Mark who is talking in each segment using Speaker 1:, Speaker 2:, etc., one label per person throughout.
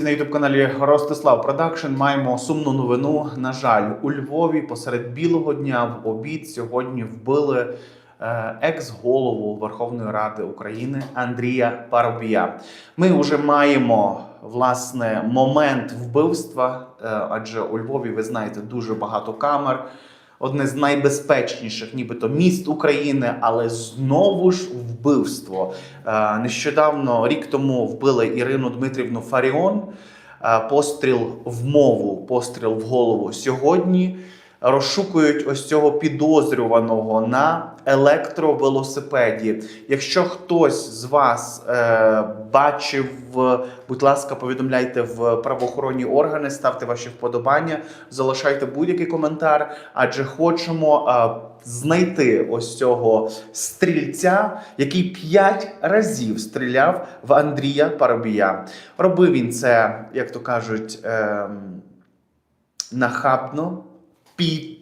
Speaker 1: На ютуб каналі Ростислав Продакшн маємо сумну новину. На жаль, у Львові посеред білого дня в обід сьогодні вбили е, екс-голову Верховної Ради України Андрія Парубія. Ми вже маємо власне момент вбивства, е, адже у Львові, ви знаєте, дуже багато камер. Одне з найбезпечніших, нібито міст України, але знову ж вбивство. Е, Нещодавно, рік тому, вбили Ірину Дмитрівну Фаріон. Е, Постріл в мову, постріл в голову. Сьогодні розшукують ось цього підозрюваного на електровелосипеді. Якщо хтось з вас е, бачив, е, будь ласка, повідомляйте в правоохоронні органи, ставте ваші вподобання, залишайте будь-який коментар, адже хочемо е, знайти ось цього стрільця, який п'ять разів стріляв в Андрія Парубія. Робив він це, як то кажуть, ем, нахабно,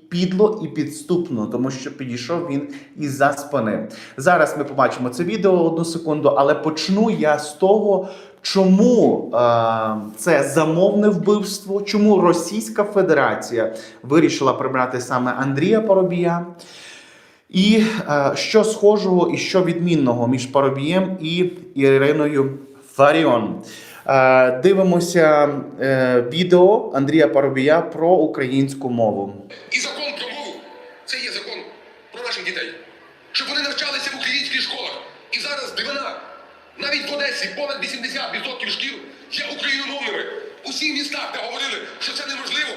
Speaker 1: підло і підступно, тому що підійшов він із-за спини. Зараз ми побачимо це відео одну секунду, але почну я з того. Чому е, це замовне вбивство? Чому Російська Федерація вирішила прибрати саме Андрія Парубія? І е, що схожого і що відмінного між Парубієм і Іриною Фаріон? Е, дивимося е, відео Андрія Парубія про українську мову.
Speaker 2: І закон про мову це є закон про наших дітей. Щоб вони навчалися в українських школах. І зараз дивина. Навіть в Одесі понад 80% шкіл є україномовними. Усі містах, де говорили, що це неможливо,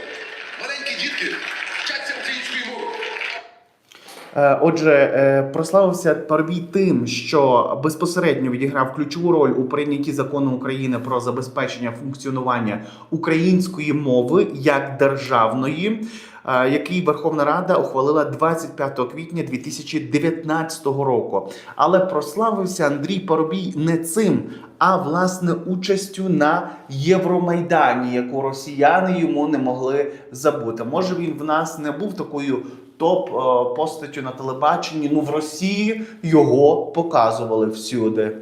Speaker 2: маленькі дітки вчаться української мови.
Speaker 1: Е, Отже, е, прославився Парубій тим, що безпосередньо відіграв ключову роль у прийнятті закону України про забезпечення функціонування української мови як державної, е, який Верховна Рада ухвалила 25 квітня 2019 року. Але прославився Андрій Парубій не цим, а власне участю на Євромайдані, яку росіяни йому не могли забути. Може він в нас не був такою топ е, постаттю на телебаченні. Ну в Росії його показували всюди.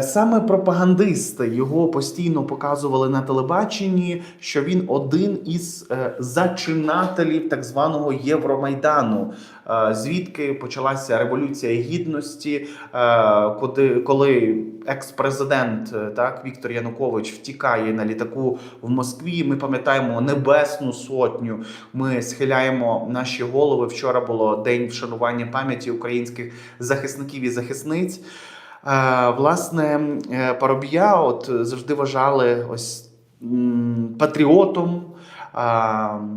Speaker 1: Саме пропагандисти його постійно показували на телебаченні, що він один із е, зачинателів так званого Євромайдану, е, звідки почалася революція гідності, е, куди коли екс-президент е, так Віктор Янукович втікає на літаку в Москві. Ми пам'ятаємо небесну сотню. Ми схиляємо наші голови. Вчора було день вшанування пам'яті українських захисників і захисниць. Е, Власне, е, Парубія от завжди вважали ось патріотом, е,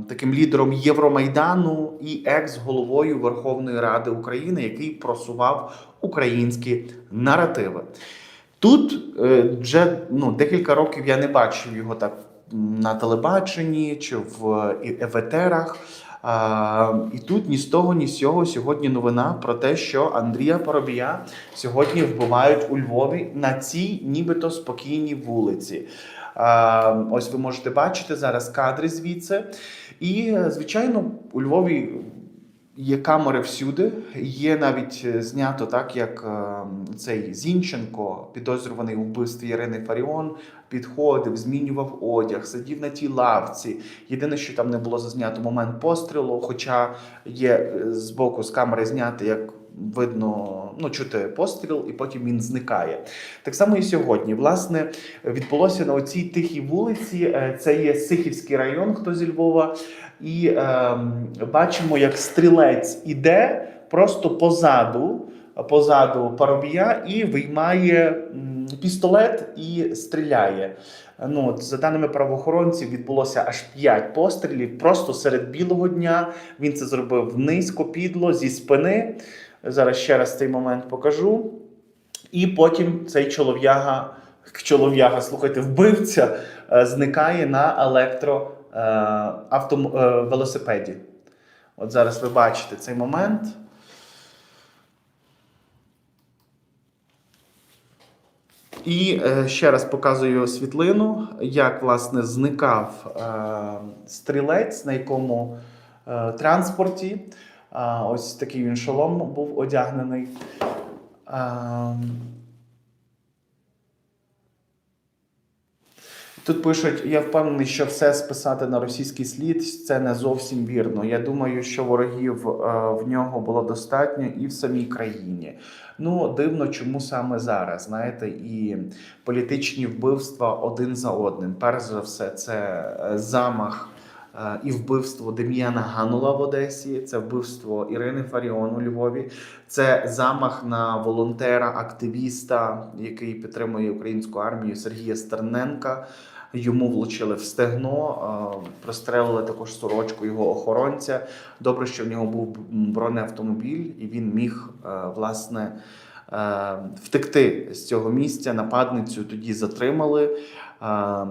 Speaker 1: таким лідером Євромайдану і екс-головою Верховної Ради України, який просував українські наративи. Тут вже ну, декілька років я не бачив його так на телебаченні чи в і- в етерах. А, і тут ні з того, ні з цього сьогодні новина про те, що Андрія Поробія сьогодні вбивають у Львові на цій нібито спокійній вулиці. Ось ви можете бачити зараз кадри звідси. І, звичайно, у Львові є камери всюди. Є навіть е, знято так, як е, цей Зінченко, підозрюваний у вбивстві Ірини Фаріон, підходив, змінював одяг, сидів на тій лавці. Єдине, що там не було зазнято момент пострілу, хоча є е, з боку з камери зняти, як видно, ну чути постріл, і потім він зникає. Так само і сьогодні. Власне, відбулося на оцій тихій вулиці. Це є Сихівський район, хто зі Львова. І е, бачимо, як стрілець іде просто позаду, позаду парубія і виймає пістолет і стріляє. Ну, от, за даними правоохоронців, відбулося аж 5 пострілів просто серед білого дня. Він це зробив низько підло зі спини. Зараз ще раз цей момент покажу. І потім цей чолов'яга, чолов'яга, слухайте, вбивця, е, зникає на електро Е, авто, е, велосипеді. От зараз ви бачите цей момент. І е, ще раз показую світлину, як власне зникав стрілець, на якому транспорті. Ось такий він шолом був одягнений. Ем, Тут пишуть, я впевнений, що все списати на російський слід це не зовсім вірно. Я думаю, що ворогів е, в нього було достатньо і в самій країні. Ну, дивно, чому саме зараз, знаєте, і політичні вбивства один за одним. Перш за все, це е, замах. е, І вбивство Дем'яна Ганула в Одесі, це вбивство Ірини Фаріон у Львові, це замах на волонтера, активіста, який підтримує українську армію Сергія Стерненка. Йому влучили в стегно, прострелили також сорочку його охоронця. Добре, що в нього був бронеавтомобіль, і він міг е, власне е, втекти з цього місця. Нападницю тоді затримали. Е,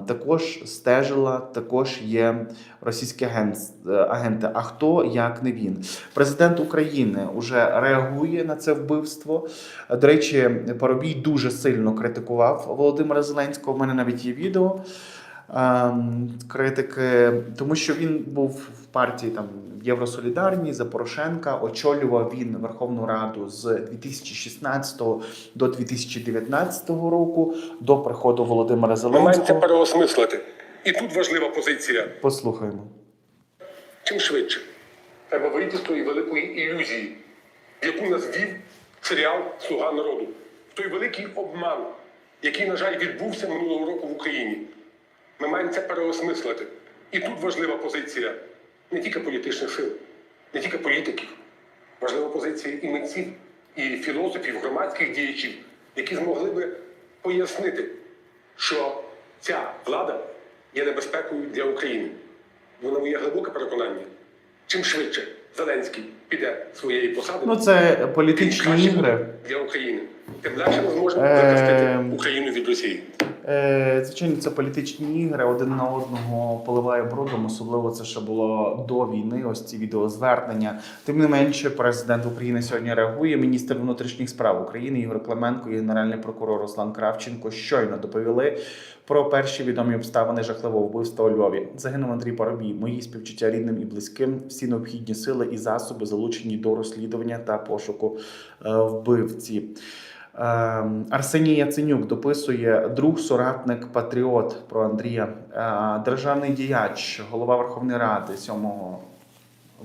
Speaker 1: Також стежила, також є російські агенти. А хто як не він? Президент України вже реагує на це вбивство. До речі, Парубій дуже сильно критикував Володимира Зеленського. У мене навіть є відео критики, тому що він був в партії там Євросолідарні за Порошенка. Очолював він Верховну Раду з 2016 до 2019 року до приходу Володимира
Speaker 3: це
Speaker 1: Зеленського.
Speaker 3: переосмислити. І тут важлива позиція.
Speaker 1: Послухаємо.
Speaker 3: Чим швидше. Треба вийти з тої великої ілюзії, в яку нас вів серіал Слуга народу. Той великий обман, який, на жаль, відбувся минулого року в Україні. Ми маємо це переосмислити. І тут важлива позиція не тільки політичних сил, не тільки політиків, важлива позиція і митців, і філософів, громадських діячів, які змогли би пояснити, що ця влада є небезпекою для України. Воно моє глибоке переконання. Чим швидше Зеленський піде своєї посади,
Speaker 1: Ну, це політичні ігри.
Speaker 3: для України. Тим легше ми зможемо
Speaker 1: Ем.
Speaker 3: захистити Україну від Росії.
Speaker 1: Е, Звичайно, це політичні ігри один на одного поливає брудом. Особливо це ще було до війни. Ось ці відеозвернення. Тим не менше, президент України сьогодні реагує. Міністр внутрішніх справ України Ігор Клименко і генеральний прокурор Руслан Кравченко щойно доповіли про перші відомі обставини жахливого вбивства у Львові. Загинув Андрій Парубій. Мої співчуття рідним і близьким. Всі необхідні сили і засоби залучені до розслідування та пошуку е, вбивці. Ем, Арсеній Яценюк дописує друг, соратник, патріот про Андрія, Е, державний діяч, голова Верховної Ради 7-го,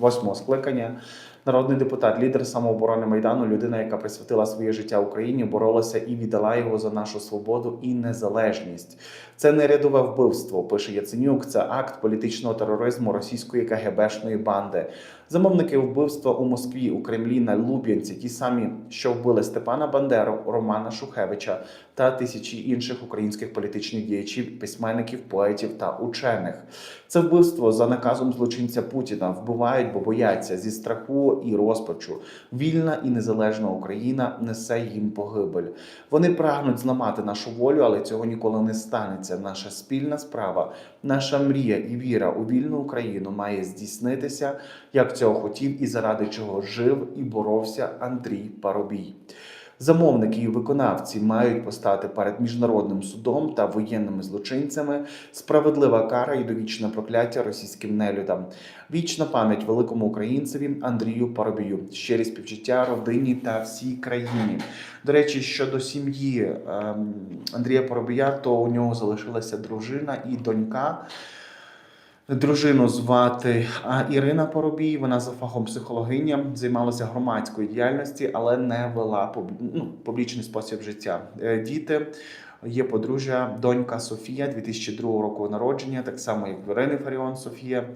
Speaker 1: 8-го скликання, народний депутат, лідер самооборони Майдану, людина, яка присвятила своє життя Україні, боролася і віддала його за нашу свободу і незалежність. Це не рядове вбивство, пише Яценюк. Це акт політичного тероризму російської КГБшної банди. Замовники вбивства у Москві, у Кремлі, на Луб'янці, ті самі, що вбили Степана Бандеру, Романа Шухевича та тисячі інших українських політичних діячів, письменників, поетів та учених. Це вбивство за наказом злочинця Путіна вбивають, бо бояться зі страху і розпачу. Вільна і незалежна Україна несе їм погибель. Вони прагнуть зламати нашу волю, але цього ніколи не станеться. Наша спільна справа, наша мрія і віра у вільну Україну має здійснитися, як цього хотів і заради чого жив і боровся Андрій Парубій. Замовники і виконавці мають постати перед міжнародним судом та воєнними злочинцями. Справедлива кара і довічне прокляття російським нелюдам. Вічна пам'ять великому українцеві Андрію Парубію. Щирі співчуття родині та всій країні. До речі, щодо сім'ї ем, Андрія Парубія, то у нього залишилася дружина і донька. Дружину звати Ірина Поробій. Вона за фахом психологиня, займалася громадською діяльністю, але не вела ну, публічний спосіб життя. Е, Діти є подружжя, донька Софія 2002 року народження, так само як Ірини Фаріон Софія.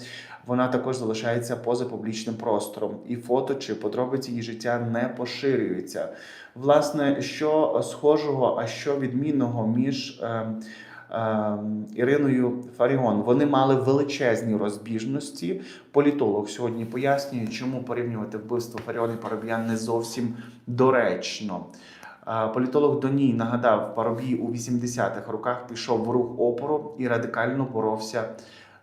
Speaker 1: Вона також залишається поза публічним простором, і фото чи подробиці її життя не поширюються. Власне, що схожого, а що відмінного між. Е, Іриною Фаріон. Вони мали величезні розбіжності. Політолог сьогодні пояснює, чому порівнювати вбивство Фаріон і Парубіян не зовсім доречно. Е, Політолог Доній нагадав, Парубій у 80-х роках пішов в рух опору і радикально боровся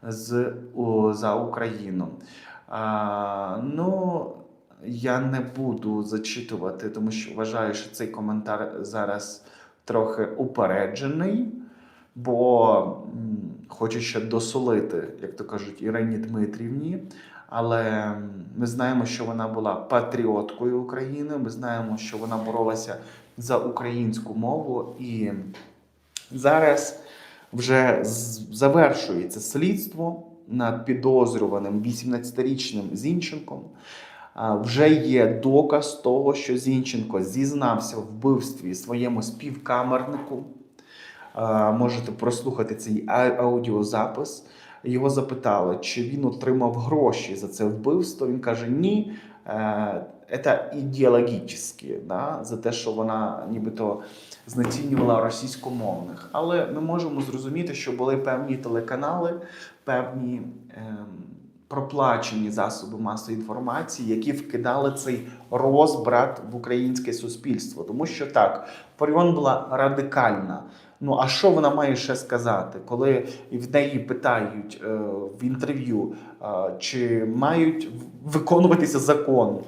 Speaker 1: з, у, за Україну. А, ну, я не буду зачитувати, тому що вважаю, що цей коментар зараз трохи упереджений, бо хоче ще досолити, як то кажуть, Ірині Дмитрівні. Але ми знаємо, що вона була патріоткою України. Ми знаємо, що вона боролася за українську мову. І зараз вже завершується слідство над підозрюваним 18-річним Зінченком. Вже є доказ того, що Зінченко зізнався в вбивстві своєму співкамернику. А, Можете прослухати цей аудіозапис. Його запитали, чи він отримав гроші за це вбивство. Він каже: ні, е, це ідеологічне, да? за те, що вона нібито знецінювала російськомовних. Але ми можемо зрозуміти, що були певні телеканали, певні ем, проплачені засоби масової інформації, які вкидали цей розбрат в українське суспільство. Тому що так, Фаріон була радикальна. Ну а що вона має ще сказати, коли в неї питають е, в інтерв'ю, е, чи мають виконуватися закон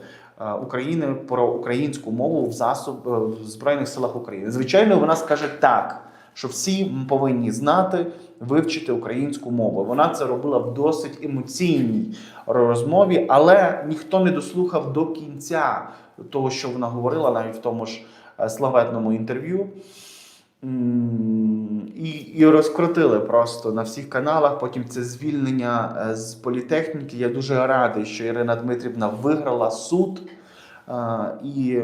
Speaker 1: е, України про українську мову в засоб в збройних силах України? Звичайно, вона скаже так, що всі повинні знати, вивчити українську мову. Вона це робила в досить емоційній розмові, але ніхто не дослухав до кінця того, що вона говорила, навіть в тому ж славетному інтерв'ю. І, і розкрутили просто на всіх каналах. Потім це звільнення е, з політехніки. Я дуже радий, що Ірина Дмитрівна виграла суд е, і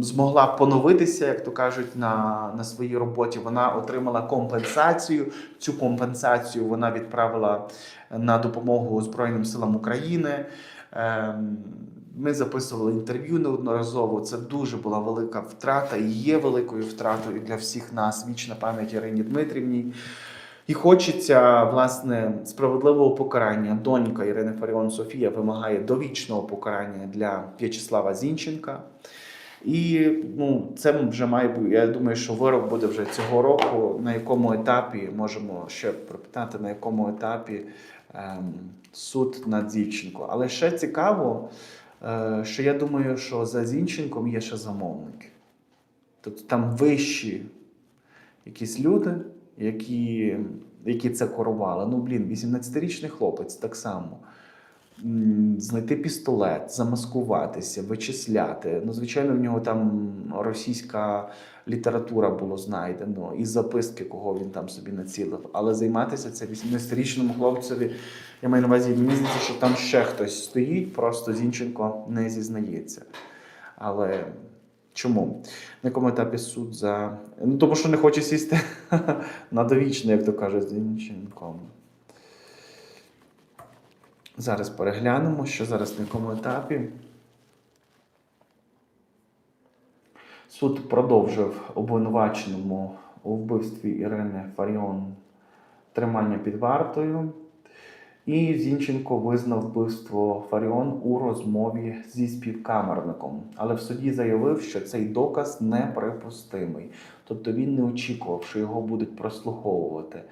Speaker 1: змогла поновитися, як то кажуть, на, на своїй роботі. Вона отримала компенсацію. Цю компенсацію вона відправила на допомогу Збройним силам України. Ми записували інтерв'ю неодноразово. Це дуже була велика втрата і є великою втратою для всіх нас. Вічна пам'ять Ірині Дмитрівні. І хочеться власне справедливого покарання. Донька Ірини Фаріон Софія вимагає довічного покарання для В'ячеслава Зінченка. І ну, це вже має бути. Я думаю, що вирок буде вже цього року. На якому етапі можемо ще пропитати, на якому етапі ем, суд над Зінченко. Але ще цікаво, що я думаю, що за Зінченком є ще замовники. Тобто там вищі якісь люди, які, які це корували. Ну, блін, 18-річний хлопець так само. Знайти пістолет, замаскуватися, вичисляти. Ну, звичайно, в нього там російська література було знайдено, і записки, кого він там собі націлив. Але займатися це 18-річному хлопцеві, я маю на увазі, мені здається, що там ще хтось стоїть, просто Зінченко не зізнається. Але чому? На якому етапі суд за. Ну, тому що не хоче сісти на довічне, як то кажуть, з Зінченком. Зараз переглянемо, що зараз на якому етапі. Суд продовжив обвинуваченому у вбивстві Ірини Фаріон тримання під вартою. І Зінченко визнав вбивство Фаріон у розмові зі співкамерником. Але в суді заявив, що цей доказ неприпустимий. Тобто він не очікував, що його будуть прослуховувати.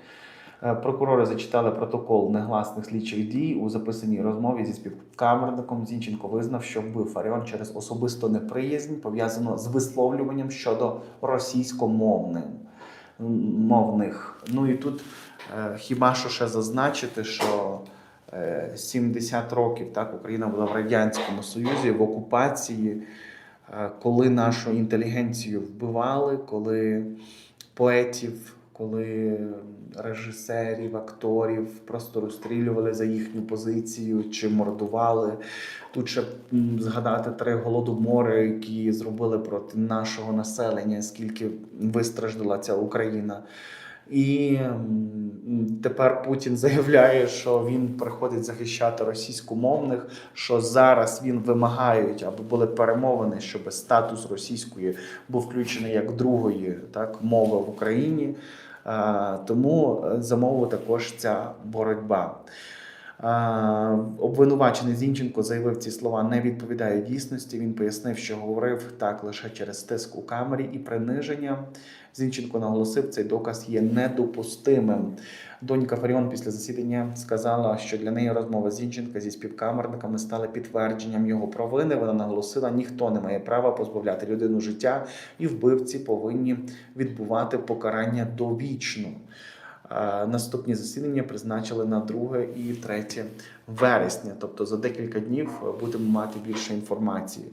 Speaker 1: Е, Прокурори зачитали протокол негласних слідчих дій у записаній розмові зі співкамерником. Зінченко визнав, що вбив Фаріон через особисту неприязнь, пов'язану з висловлюванням щодо російськомовних мовних. Ну і тут е, хіба що ще зазначити, що е, 70 років так Україна була в радянському союзі в окупації, е, коли нашу інтелігенцію вбивали, коли поетів, коли режисерів, акторів просто розстрілювали за їхню позицію чи мордували. Тут ще згадати три голодомори, які зробили проти нашого населення, скільки вистраждала ця Україна. І тепер Путін заявляє, що він приходить захищати російськомовних, що зараз він вимагають, аби були перемовини, щоб статус російської був включений як другої так, мови в Україні. Тому е, замовила також ця боротьба. Обвинувачений Зінченко заявив ці слова не відповідає дійсності. Він пояснив, що говорив так лише через тиск у камері і приниження. Зінченко наголосив, цей доказ є недопустимим. Донька Фаріон після засідання сказала, що для неї розмова Зінченка зі співкамерниками стали підтвердженням його провини. Вона наголосила, ніхто не має права позбавляти людину життя, і вбивці повинні відбувати покарання довічно. Наступні засідання призначили на 2 і 3 вересня, тобто за декілька днів будемо мати більше інформації.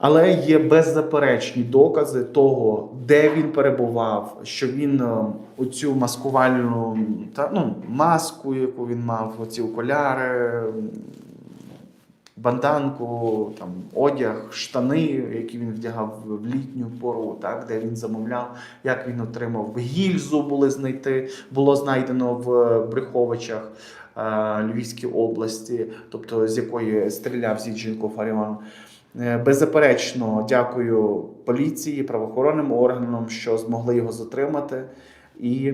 Speaker 1: Але є беззаперечні докази того, де він перебував, що він е, оцю маскувальну та, ну, маску, яку він мав, оці окуляри, банданку, там, одяг, штани, які він вдягав в літню пору, так, де він замовляв, як він отримав гільзу, були знайти, було знайдено в Бреховичах. е, Львівській області, тобто з якої стріляв Зінченко Фаріон. Е, Беззаперечно дякую поліції, правоохоронним органам, що змогли його затримати. І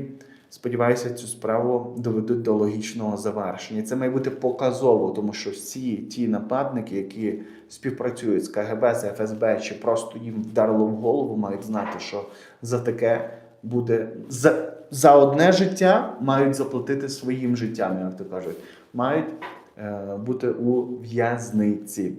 Speaker 1: сподіваюся, цю справу доведуть до логічного завершення. Це має бути показово, тому що всі ті нападники, які співпрацюють з КГБ, з ФСБ, чи просто їм вдарило в голову, мають знати, що за таке буде за, за одне життя мають заплатити своїм життям, як то кажуть, мають е, бути у в'язниці.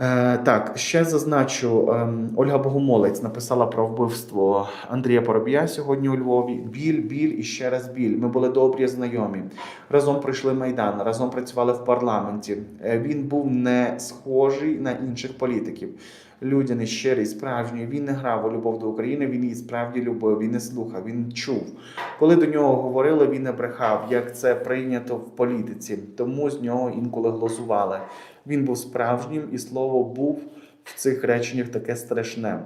Speaker 1: Е, так, ще зазначу, ем, Ольга Богомолець написала про вбивство Андрія Поробія сьогодні у Львові. Біль, біль і ще раз біль. Ми були добрі знайомі. Разом пройшли майдан, разом працювали в парламенті. Е, він був не схожий на інших політиків. Людяний, щирий, справжній. Він не грав у любов до України, він її справді любив, він не слухав, він чув. Коли до нього говорили, він не брехав, як це прийнято в політиці. Тому з нього інколи глузували. Він був справжнім, і слово був в цих реченнях таке страшне.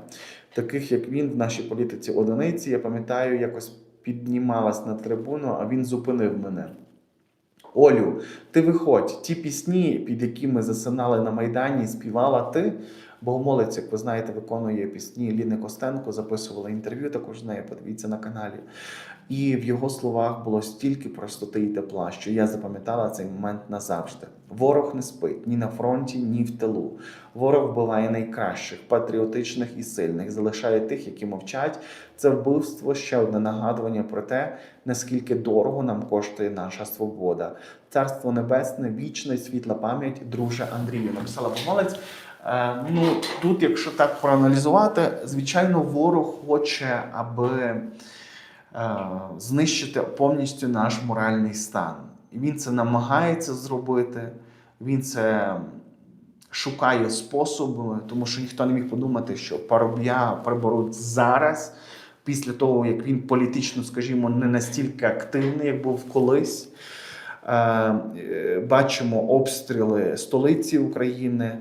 Speaker 1: Таких, як він в нашій політиці одиниці, я пам'ятаю, якось піднімалась на трибуну, а він зупинив мене. Олю, ти виходь, ті пісні, під які ми засинали на Майдані, співала ти. Богомолець, як ви знаєте, виконує пісні Ліни Костенко, записувала інтерв'ю також з нею, подивіться на каналі. І в його словах було стільки простоти і тепла, що я запам'ятала цей момент назавжди. Ворог не спить ні на фронті, ні в тилу. Ворог вбиває найкращих, патріотичних і сильних, залишає тих, які мовчать. Це вбивство ще одне нагадування про те, наскільки дорого нам коштує наша свобода. Царство небесне, вічна й світла пам'ять, друже Андрію. Написала помолець. Е, ну тут, якщо так проаналізувати, звичайно, ворог хоче, аби е, знищити повністю наш моральний стан. Він це намагається зробити. Він це шукає способи, тому що ніхто не міг подумати, що Паруб'я приберуть зараз, після того, як він політично, скажімо, не настільки активний, як був колись. Е, Бачимо обстріли столиці України,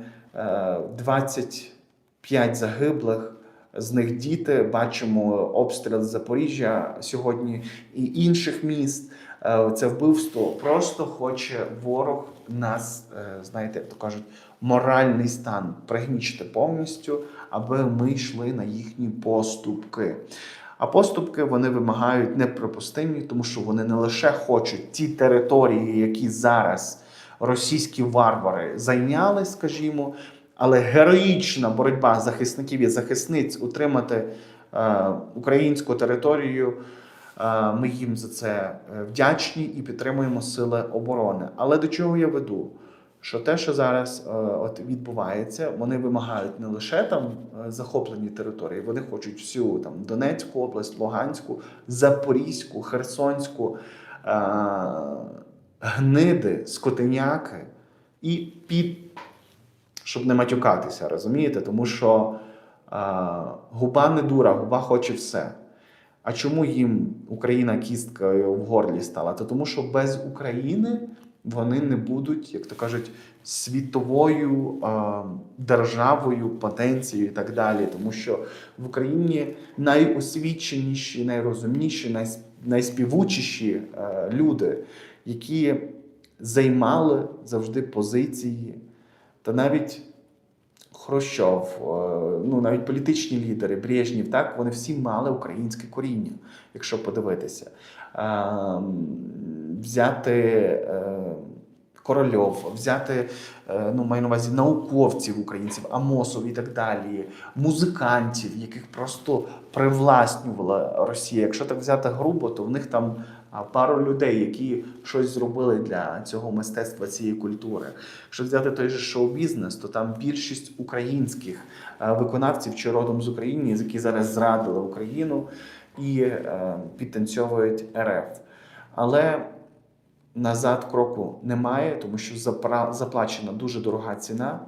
Speaker 1: 25 загиблих, з них діти. Бачимо обстріл Запоріжжя сьогодні і інших міст. Е, Це вбивство просто хоче ворог нас, е, знаєте, як то кажуть, моральний стан пригнічити повністю, аби ми йшли на їхні поступки. А поступки вони вимагають неприпустимі, тому що вони не лише хочуть ті території, які зараз російські варвари зайняли, скажімо, але героїчна боротьба захисників і захисниць утримати е, українську територію. Е, Ми їм за це е, вдячні і підтримуємо сили оборони. Але до чого я веду? Що те, що зараз е, от відбувається, вони вимагають не лише там е, захоплені території, вони хочуть всю там Донецьку область, Луганську, Запорізьку, Херсонську, е, гниди, скотиняки і під, щоб не матюкатися, розумієте? Тому що е, губа не дура, губа хоче все. А чому їм Україна кісткою в горлі стала? То тому, що без України вони не будуть, як то кажуть, світовою е, державою, потенцією і так далі. Тому що в Україні найосвіченіші, найрозумніші, найс- найспівучіші е, люди, які займали завжди позиції, та навіть Хрущов, е, ну навіть політичні лідери, Брежнєв, так вони всі мали українське коріння, якщо подивитися. Е, Взяти е, Корольов, взяти ну, маю на увазі науковців українців, Амосов і так далі, музикантів, яких просто привласнювала Росія. Якщо так взяти грубо, то в них там пару людей, які щось зробили для цього мистецтва, цієї культури. Якщо взяти той же шоу-бізнес, то там більшість українських е, виконавців чи родом з України, які зараз зрадили Україну і е, підтанцьовують РФ. Але назад кроку немає, тому що заплачена дуже дорога ціна,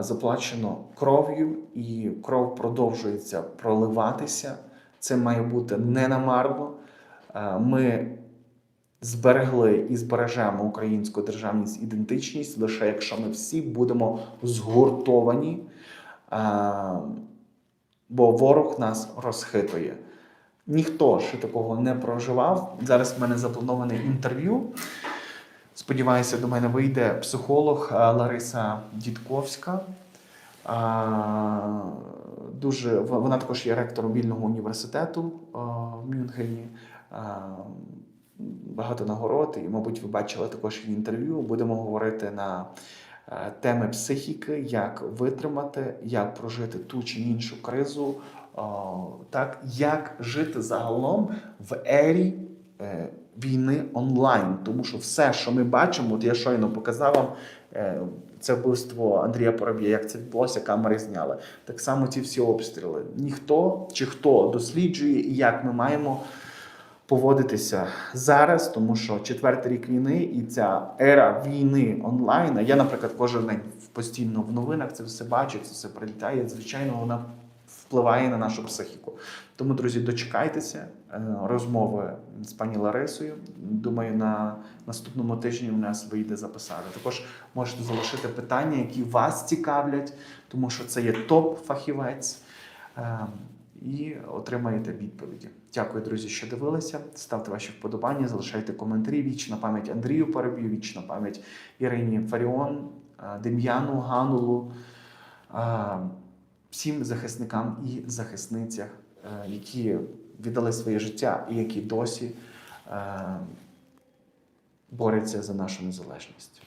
Speaker 1: заплачено кров'ю, і кров продовжується проливатися. Це має бути не намарно. А, Ми зберегли і збережемо українську державність, ідентичність лише якщо ми всі будемо згуртовані, бо ворог нас розхитує. Ніхто ще такого не проживав. Зараз в мене заплановане інтерв'ю. Сподіваюся, до мене вийде психолог Лариса Дідковська. Дуже вона також є ректором вільного університету в Мюнхені. Багато нагород, і, мабуть, ви бачили також її інтерв'ю. Будемо говорити на е, теми психіки, як витримати, як прожити ту чи іншу кризу, так, як жити загалом в ері е, війни онлайн. Тому що все, що ми бачимо, от я щойно показав вам е, це вбивство Андрія Поробія, як це відбулося, камери зняли. Так само ці всі обстріли. Ніхто чи хто досліджує, і як ми маємо поводитися зараз, тому що четвертий рік війни і ця ера війни онлайн. Я, наприклад, кожен день постійно в новинах це все бачу, це все прилітає. Звичайно, вона впливає на нашу психіку. Тому, друзі, дочекайтеся е, розмови з пані Ларисою. Думаю, на наступному тижні у нас вийде записати. Також можете залишити питання, які вас цікавлять, тому що це є топ-фахівець. І отримаєте відповіді. Дякую, друзі, що дивилися. Ставте ваші вподобання, залишайте коментарі. Вічна пам'ять Андрію Парабію, вічна пам'ять Ірині Фаріон, е, Дем'яну Ганулу, е, всім захисникам і захисницях, е, які віддали своє життя і які досі борються за нашу незалежність.